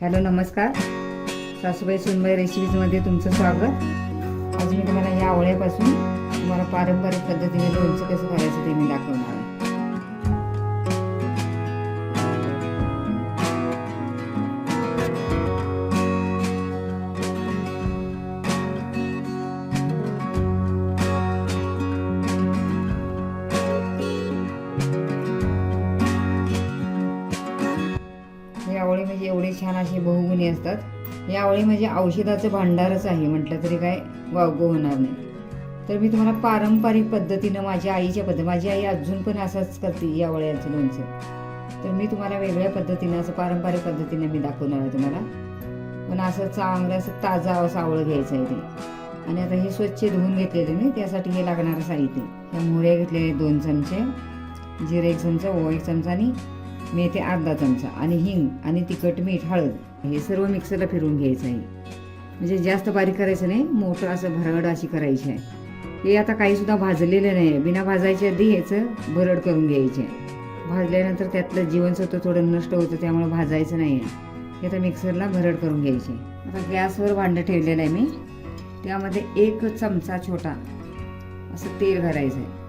Hello नमस्कार. सासूबाई सुनबाई रेसिपीजमध्ये तुमचं स्वागत. आज मी तुम्हाला या आवळ्यापासून तुम्हाला पारंपरिक पद्धतीने लोणचं कसं करायचं ते मी दाखवणार आहे. असे बहुगुणी असतात. यावेळी म्हणजे औषधाचं भांडारच आहे म्हटलं तरी काय वावगो होणार नाही. तर मी तुम्हाला पारंपरिक पद्धतीनं माझ्या आईच्या पद्धत माझी आई अजून पण असंच करते या आवळ्याचं लोणचं. तर मी तुम्हाला वेगळ्या पद्धतीनं असं पारंपरिक पद्धतीनं मी दाखवणार आहे तुम्हाला. पण असं चांगलं असं ताजा असं आवळं घ्यायचं आहे ते. आणि आता हे स्वच्छ धुवून घेतलेले मी त्यासाठी हे लागणारं साहित्य. ह्या मोहऱ्या घेतलेले दोन चमचे जिरे एक चमचा ओ एक चमचा आणि मेथी अर्धा चमचा आणि हिंग आणि तिखट मीठ हळद हे सर्व मिक्सरला फिरवून घ्यायचं आहे. म्हणजे जास्त बारीक करायचं नाही मोठं असं भरड अशी करायची आहे. हे आता काहीसुद्धा भाजलेलं नाही. आहे बिना भाजायच्या आधी ह्याचं भरड करून घ्यायचे भाजल्यानंतर त्यातलं जीवनसत्व थोडं नष्ट होतं त्यामुळे भाजायचं नाही आहे. हे आता मिक्सरला भरड करून घ्यायचे आता गॅसवर भांडं ठेवलेलं आहे मी. त्यामध्ये एक चमचा छोटा असं तेल घालायचं आहे.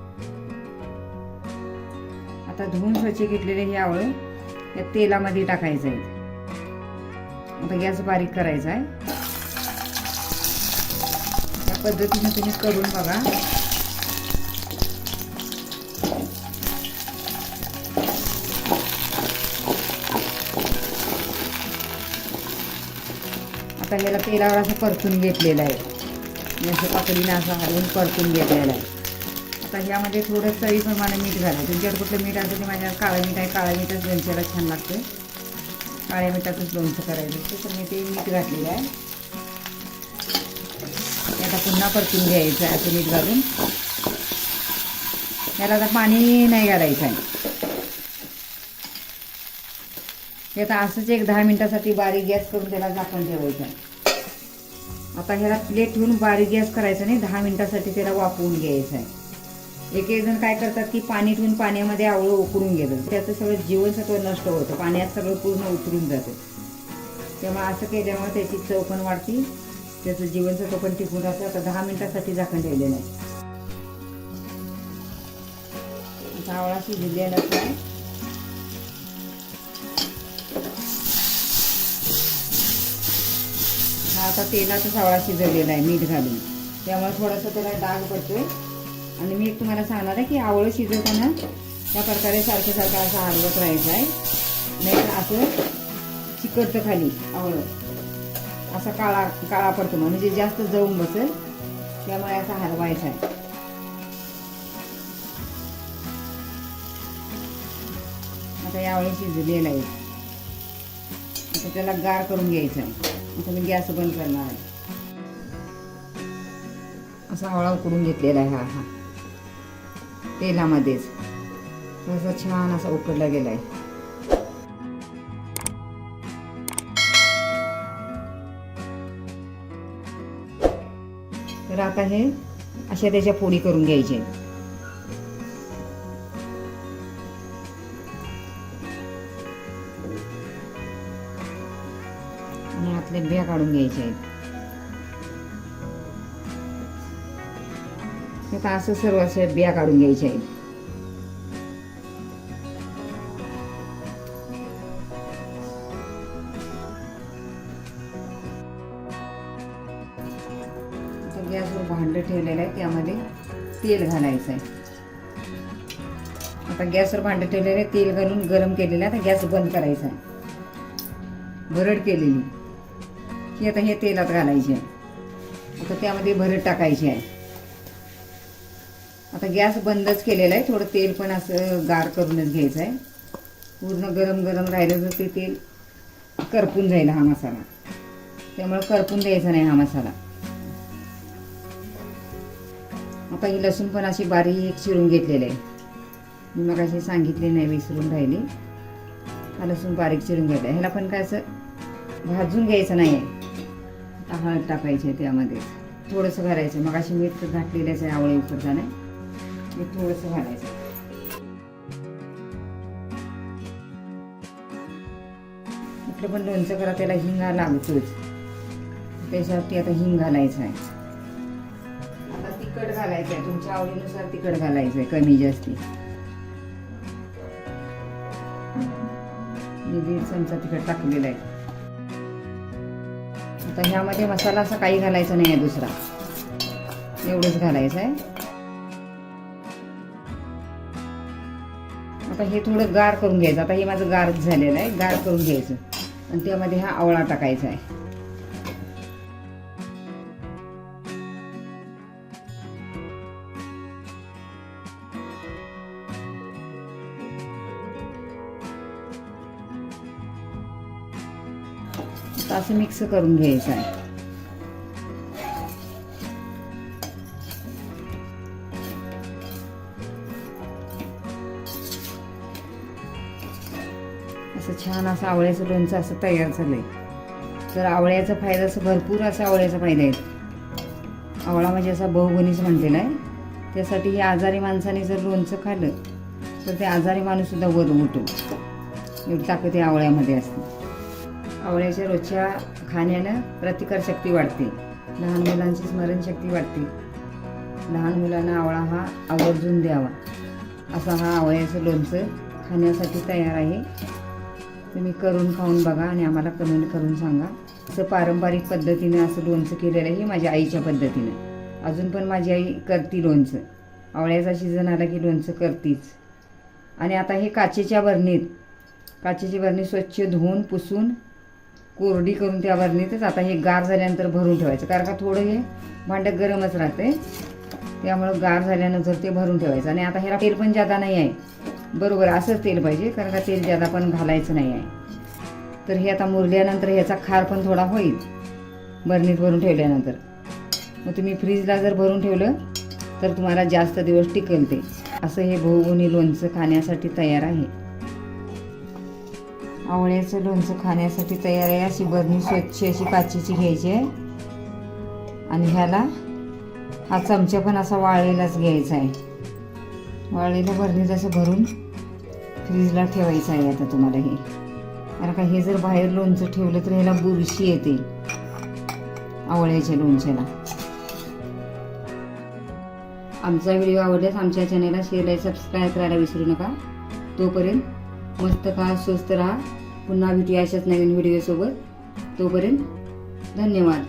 आता धुवून स्वच्छ घेतलेले हे आवळं या तेलामध्ये टाकायचं आहे. आता गॅस बारीक करायचा आहे. या पद्धतीने तुम्ही करून बघा. आता ह्याला तेलावर असं परतून घेतलेलं आहे. असं पकडीने असं हलवून परतून घेतलेलं आहे. आता ह्यामध्ये थोडं चवीप्रमाणे मीठ घालायचं. तुमच्याकडे कुठलं मीठ असेल तर माझ्या काळं मीठ आहे काळ्या मीठच लोणच्याला छान लागतं. काळ्या मिठाचंच लोणचं करायचं. असतं तर मी ते मीठ घातलेलं आहे. आता पुन्हा परतून घ्यायचं आहे असं मीठ घालून. याला आता पाणी नाही घालायचं आहे. हे आता असंच एक दहा मिनटासाठी बारीक गॅस करून त्याला झाकून ठेवायचं आहे. आता ह्याला प्लेट ठेवून बारीक गॅस करायचा नाही दहा मिनटासाठी त्याला वापरून घ्यायचं आहे. एक एक जण काय करतात की पाणी ठेवून पाण्यामध्ये आवळं उकळून गेलं त्याचं सगळं जीवनसत्व नष्ट होतं. पाण्यात सगळं पूर्ण उतरून जातं. तेव्हा असं केल्यामुळे त्याची चव पण वाढती. त्याचं जीवनसत्व पण टिकून राहतं. आता दहा मिनिटासाठी झाकण ठेवलेलं आहे. आवळा शिजलेला आहे. हा आता तेलाचा सावळा शिजवलेला आहे. मीठ घालून. त्यामुळे थोडासा त्याला डाग पडतोय. आणि मी एक तुम्हाला सांगणार आहे की आवळं शिजवताना त्या प्रकारे सारखं सारखं असं हलवत राहायचं आहे. नाही तर असं चिकटतं खाली आवळं. असा काळा काळा पडतो म्हणजे जास्त जळून बसेल त्यामुळे असा हलवायचा आहे. आता या आवळे शिजलेलं आहे. आता त्याला गार करून घ्यायचं आहे. आता मी गॅस बंद करणार आहे. असा आवळा उकडून घेतलेला आहे हा हा. तेलामध्येच. असा छान असा उकडला गेला आहे तर आता हे अशा त्याच्या पोळी करून घ्यायचे आणि आतले बिया काढून घ्यायचे आहेत. आता असं सर्व असे बिया काढून घ्यायच्या आहेत. आता गॅसवर भांडं ठेवलेलं आहे त्यामध्ये तेल घालायचं आहे. आता गॅसवर भांडं ठेवलेलं आहे तेल घालून गरम केलेलं आहे आता गॅस बंद करायचा आहे. भरड केलेली. ही आता हे तेलात घालायची आहे. आता त्यामध्ये भरड टाकायची आहे. आता गॅस बंदच केलेला आहे. थोडं तेल पण असं गार करूनच घ्यायचं आहे. पूर्ण गरम गरम राहिलं तर ते तेल करपून जाईल हा मसाला. त्यामुळे करपून द्यायचा नाही हा मसाला. आता ही लसूण पण अशी बारीक चिरून घेतलेली आहे. मी मग अशी सांगितली नाही विसरून राहिली. हा लसूण बारीक चिरून घेतला ह्याला पण काय असं भाजून घ्यायचं नाही आहे हळद टाकायची आहे त्यामध्ये. थोडंसं घालायचं मग अशी मीठ घातलेलंच आहे आवळे उकडताना हे थोडंसं घालायचं कुठलं पण लोणचं करा त्याला हिंगा लागतोच त्याच्यावरती आता हिंग घालायचं आहे आता तिखट घालायचं आहे तुमच्या आवडीनुसार तिखट घालायचं आहे कमी जास्ती मी दीड चमचा तिखट टाकलेला आहे आता ह्यामध्ये मसाला असा काही घालायचा नाही आहे दुसरा. एवढंच घालायचं आहे. आता हे थोडं गार करून घ्यायचं. आता हे माझं गार झालेलं आहे. गार करून घ्यायचं. आणि त्यामध्ये हा आवळा टाकायचा आहे. असं मिक्स करून घ्यायचं आहे. छान असं आवळ्याचं लोणचं असं तयार झालं आहे तर आवळ्याचा फायदा असं भरपूर असा आवळ्याचा फायदा आहे. आवळा म्हणजे असा बहुगुणीच म्हणलेला आहे. त्यासाठी हे आजारी माणसाने जर लोणचं खाल्लं तर ते आजारी माणूससुद्धा वर उठो एवढी ताकद हे आवळ्यामध्ये असते. आवळ्याच्या रोजच्या खाण्यानं प्रतिकारशक्ती वाढते. लहान मुलांची स्मरणशक्ती वाढते. लहान मुलांना आवळा हा आवर्जून द्यावा. असा हा आवळ्याचं लोणचं खाण्यासाठी तयार आहे. तुम्ही करून खाऊन बघा आणि आम्हाला कमेंट करून सांगा. असं पारंपरिक पद्धतीनं असं लोणचं केलेलं आहे माझ्या आईच्या पद्धतीनं. अजून पण माझी आई करती लोणचं. आवळ्याचा सीझन आला की लोणचं करतीच. आणि आता हे काचेच्या बरणीत काचेची बरणी स्वच्छ धुवून पुसून कोरडी करून त्या बरणीतच आता हे गार झाल्यानंतर भरून ठेवायचं. कारण का थोडं हे भांडं गरमच राहते त्यामुळं गार झाल्यानंतर ते भरून ठेवायचं. आणि आता ह्याला तेल पण जादा नाही आहे. बरोबर असंच तेल पाहिजे कारण का तेल ज्यादा पण घालायचं नाही आहे. तर हे आता मुरल्यानंतर ह्याचा खार पण थोडा होईल बरणीत भरून ठेवल्यानंतर. मग तुम्ही फ्रीजला जर भरून ठेवलं तर तुम्हाला जास्त दिवस टिकल ते. असं हे बहुगुणी लोणचं खाण्यासाठी तयार आहे. आवळ्याचं लोणचं खाण्यासाठी तयार आहे अशी बरणी स्वच्छ अशी काचेची घ्यायची आहे. आणि ह्याला हा चमचा पण असा वाळलेलाच घ्यायचा आहे. वाळलेलं बरणीत असं भरून फ्रीजला ठेवायचं आहे आता तुम्हाला हे. कारण का हे जर बाहेर लोणचं ठेवलं तर ह्याला बुरशी येते. आवळ्याच्या लोणच्याला. आमचा व्हिडिओ आवडल्यास आमच्या चॅनलला शेअर आणि सबस्क्राईब करायला विसरू नका. तोपर्यंत मस्त का स्वस्त राहा. पुन्हा भेटूया अशाच नवीन व्हिडिओसोबत तोपर्यंत धन्यवाद.